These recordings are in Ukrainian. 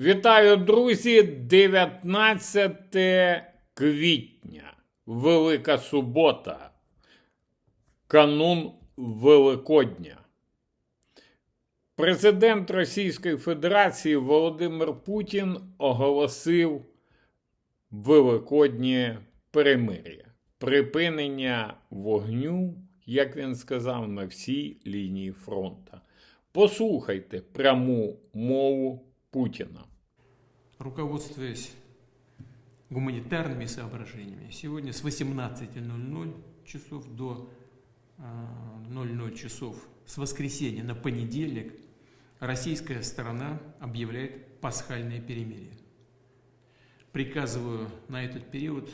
Вітаю, друзі! 19 квітня, Велика субота, канун Великодня. Президент Російської Федерації Володимир Путін оголосив Великоднє перемир'я, припинення вогню, як він сказав, на всій лінії фронту. Послухайте пряму мову Путіна. руководствуясь гуманитарными соображениями, сегодня с 18.00 часов до а, 00 часов с воскресенья на понедельник российская сторона объявляет пасхальное перемирие. Приказываю на этот период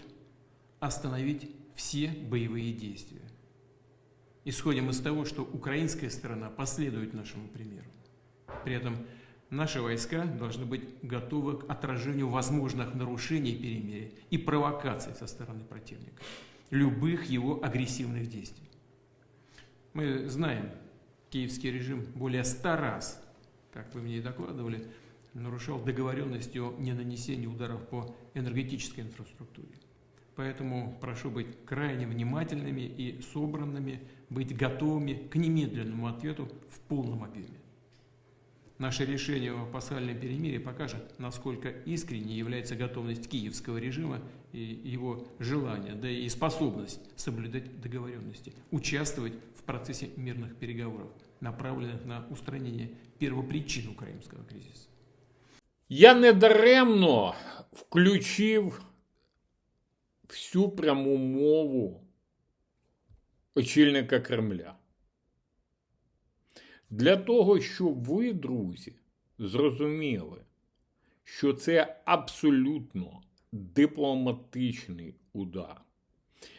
остановить все боевые действия. Исходим из того, что украинская сторона последует нашему примеру. При этом наши войска должны быть готовы к отражению возможных нарушений перемирия и провокаций со стороны противника, любых его агрессивных действий. Мы знаем, киевский режим более ста раз, как вы мне и докладывали, нарушал договоренности о ненанесении ударов по энергетической инфраструктуре. Поэтому прошу быть крайне внимательными и собранными, быть готовыми к немедленному ответу в полном объеме. Наше решение о пасхальном перемирии покажет, насколько искренней является готовность киевского режима и его желание, да и способность соблюдать договоренности, участвовать в процессе мирных переговоров, направленных на устранение первопричин украинского кризиса. Я недаремно включив всю пряму мову очільника Кремля. Для того, щоб ви, друзі, зрозуміли, що це абсолютно дипломатичний удар.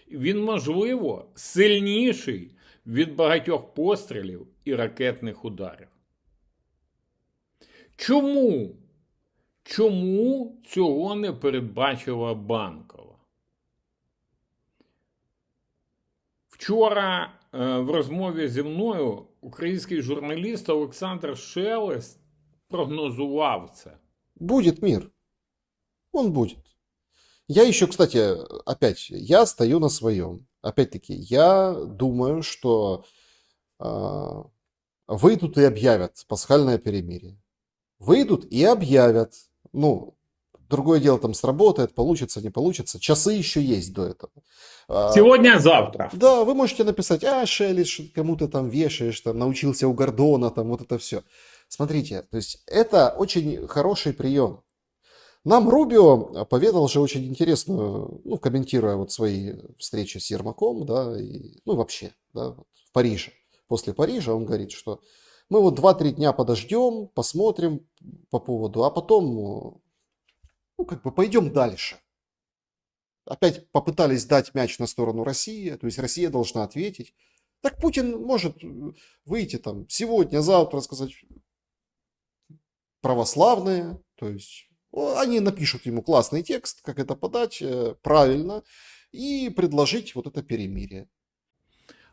Він, можливо, сильніший від багатьох пострілів і ракетних ударів. Чому? Чому цього не передбачила банкова? Вчора в розмові зі мною український журналіст Олександр Шелест прогнозував це. Будет мир. Он будет. Я еще, кстати, опять, я стою на своем. Опять-таки, я думаю, что а, выйдут и объявят пасхальное перемирие. Выйдут и объявят. Ну, другое дело там сработает, получится, не получится. Часы еще есть до этого. А, Сьогодні-завтра. да, вы можете написать, а, Шелли, что кому ты там вешаешь, там, научился у Гордона, там, вот это все. Смотрите, то есть это очень хороший прием. Нам Рубио поведал же очень интересную, ну, комментируя вот свои встречи с Ермаком, да, и, ну, вообще, да, вот в Париже. После Парижа он говорит, что мы вот 2-3 дня подождем, посмотрим по поводу, а потом, ну, как бы пойдем дальше. Опять попытались дать мяч на сторону России, то есть Россия должна ответить. Так Путин может э, выйти там сегодня, завтра, сказать православные, то есть о, они напишут ему классный текст, как это подать э, правильно, и предложить вот это перемирие.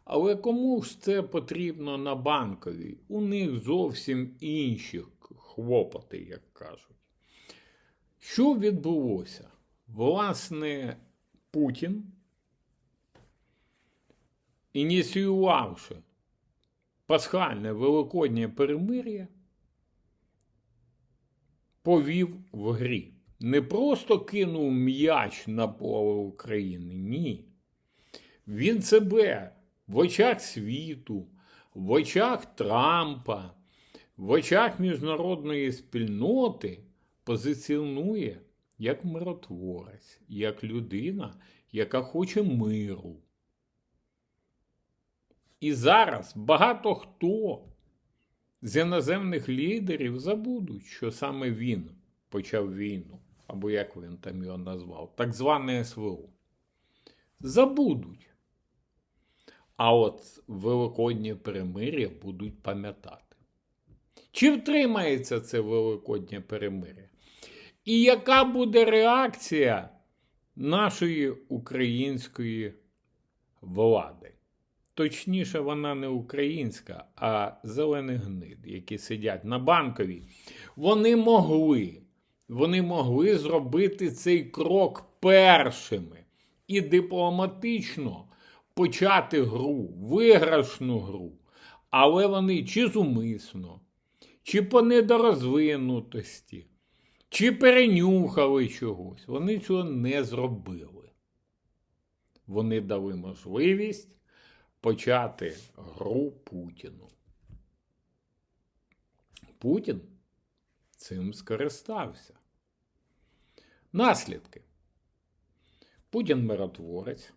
Але кому ж це потрібно на банковій? У них зовсім інші хлопоти, як кажуть. Що відбулося? Власне, Путін, ініціювавши пасхальне великоднє перемир'я, повів в грі. Не просто кинув м'яч на поле України, ні. Він себе в очах світу, в очах Трампа, в очах міжнародної спільноти позиціонує як миротворець, як людина, яка хоче миру. І зараз багато хто з іноземних лідерів забудуть, що саме він почав війну, або як він там його назвав, так зване СВО. Забудуть. А от Великоднє перемир'я будуть пам'ятати. Чи втримається це Великоднє перемир'я? І яка буде реакція нашої української влади? Точніше, вона не українська, а зелених гнид, які сидять на банковій. Вони могли вони могли зробити цей крок першими і дипломатично почати гру, виграшну гру. Але вони чи зумисно, чи по недорозвинутості, чи перенюхали чогось. Вони цього не зробили. Вони дали можливість почати гру Путіну. Путін цим скористався. Наслідки. Путін миротворець.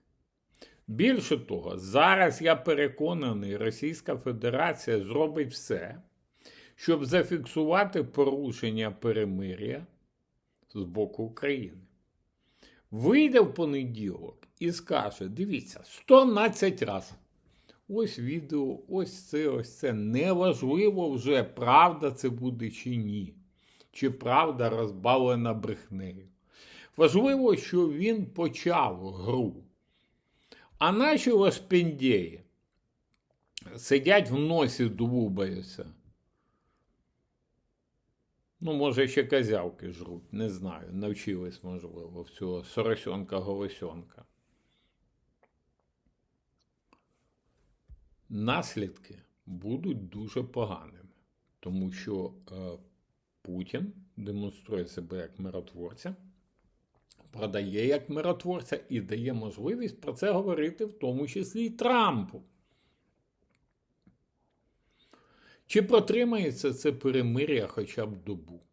Більше того, зараз я переконаний, Російська Федерація зробить все, щоб зафіксувати порушення перемир'я з боку України. Вийде в понеділок і скаже: дивіться, 112 разів. Ось відео, ось це, ось це. Неважливо вже, правда це буде чи ні. Чи правда розбавлена брехнею. Важливо, що він почав гру. А наші лашпіндєї сидять в носі дубаються. Ну, може, ще козявки жруть, не знаю. Навчились, можливо, в цього соросенка-голосенка. Наслідки будуть дуже поганими, тому що е, Путін демонструє себе як миротворця, продає як миротворця і дає можливість про це говорити, в тому числі і Трампу. Чи протримається це перемир'я хоча б добу?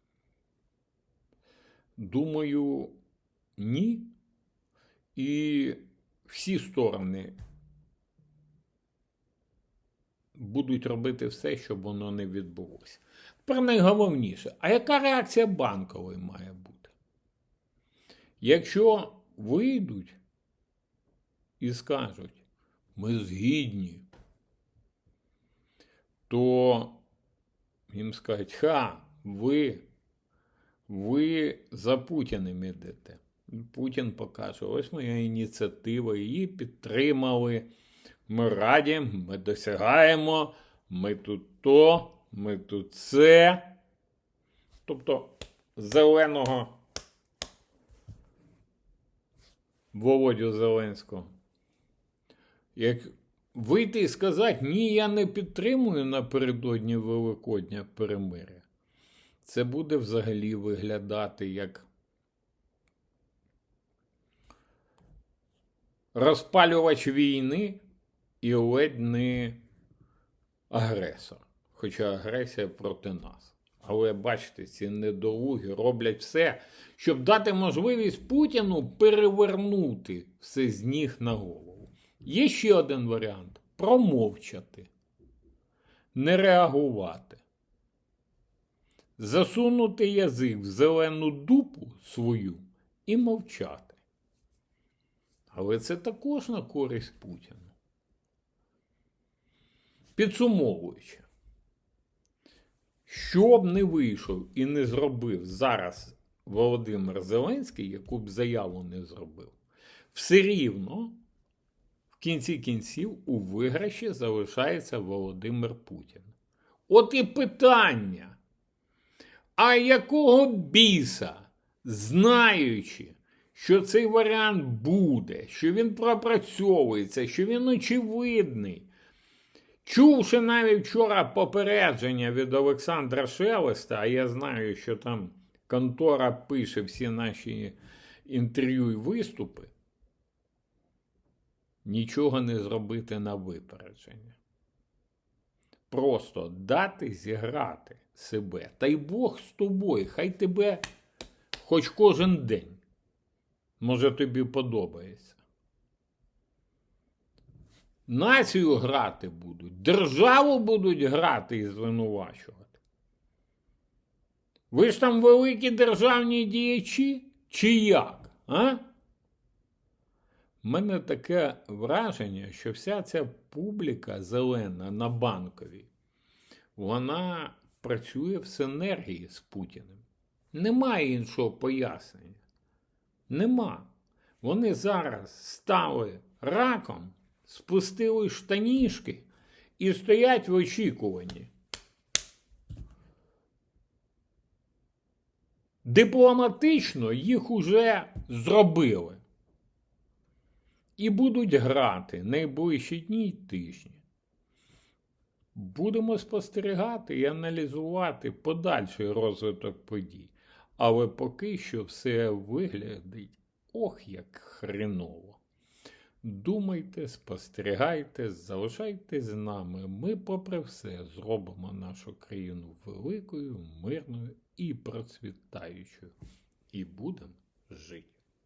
Думаю, ні. І всі сторони будуть робити все, щоб воно не відбулося. Тепер найголовніше, а яка реакція банкової має бути? Якщо вийдуть і скажуть, ми згідні, то їм скажуть, ха, ви, ви за Путіним ідете. Путін покаже, ось моя ініціатива, її підтримали. Ми раді, ми досягаємо, ми тут то, ми тут це. Тобто зеленого Володю Зеленського. Як вийти і сказати, ні, я не підтримую напередодні Великодня перемиря, це буде взагалі виглядати як розпалювач війни і ледь не агресор. Хоча агресія проти нас. Але бачите, ці недолуги роблять все, щоб дати можливість Путіну перевернути все з ніг на голову. Є ще один варіант промовчати, не реагувати, засунути язик в зелену дупу свою і мовчати. Але це також на користь Путіну. Підсумовуючи, що б не вийшов і не зробив зараз Володимир Зеленський, яку б заяву не зробив, все рівно кінці кінців у виграші залишається Володимир Путін. От і питання. А якого біса, знаючи, що цей варіант буде, що він пропрацьовується, що він очевидний, чувши навіть вчора попередження від Олександра Шелеста, а я знаю, що там контора пише всі наші інтерв'ю і виступи, нічого не зробити на випередження. Просто дати зіграти себе. Та й Бог з тобою, хай тебе хоч кожен день. Може, тобі подобається. Націю грати будуть, державу будуть грати і звинувачувати. Ви ж там великі державні діячі? Чи як? А? У мене таке враження, що вся ця публіка зелена на банковій, вона працює в синергії з Путіним. Немає іншого пояснення. Нема. Вони зараз стали раком, спустили штанішки і стоять в очікуванні. Дипломатично їх уже зробили. І будуть грати найближчі дні й тижні. Будемо спостерігати і аналізувати подальший розвиток подій. Але поки що все виглядить ох як хреново. Думайте, спостерігайте, залишайтесь з нами. Ми, попри все, зробимо нашу країну великою, мирною і процвітаючою. І будемо жити.